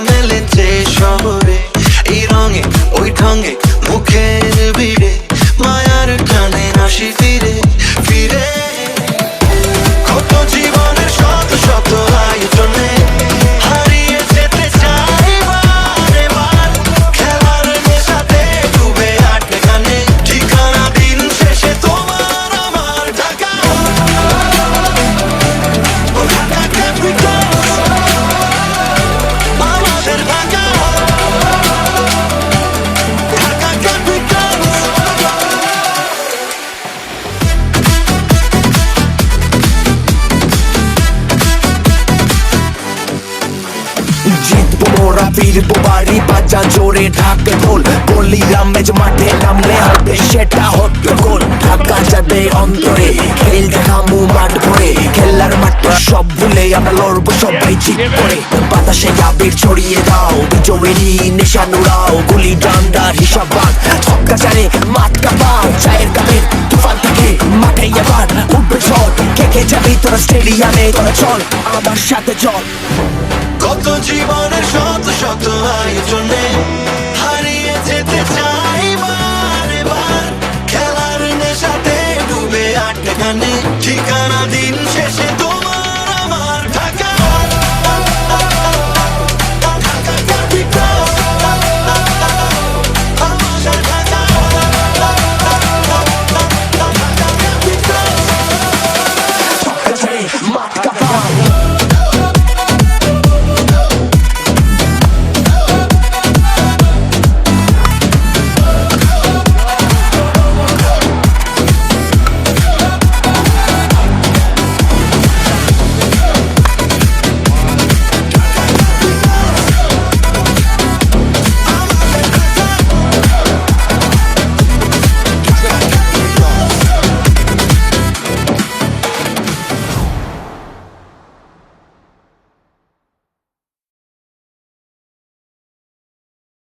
মেলেছে শহরে এই রঙে ওই ঢঙ্গে ফিরবো বাড়ি বাজা জোরে ঢাকে ঢোল। বলি রামেজ মাঠে নামলে হবে সেটা হতো গোল। ঢাকা যাবে অন্তরে খেল দেখামু মাঠ ভরে। খেলার মাঠে সব ভুলে আমরা লড়বো সবাই ঠিক করে। বাতাসে আবির ছড়িয়ে দাও বিজয়েরই নিশান উড়াও গুলি ডান্ডার হিসাব বাদ, ছক্কা চারে মাঠ কাপাও। চায়ের কাপের তুফান থেকে মাঠে এবার উঠবে ঝড় কে কে যাবি তোরা স্টেডিয়ামে তোরা চল, আমার সাথে চল। কত জীবনের শত শত আয়োজনে হারিয়ে যেতে চাই বারবার। খেলার নেশাতে ডুবে আটকানে ঠিকানা দিন শেষে তো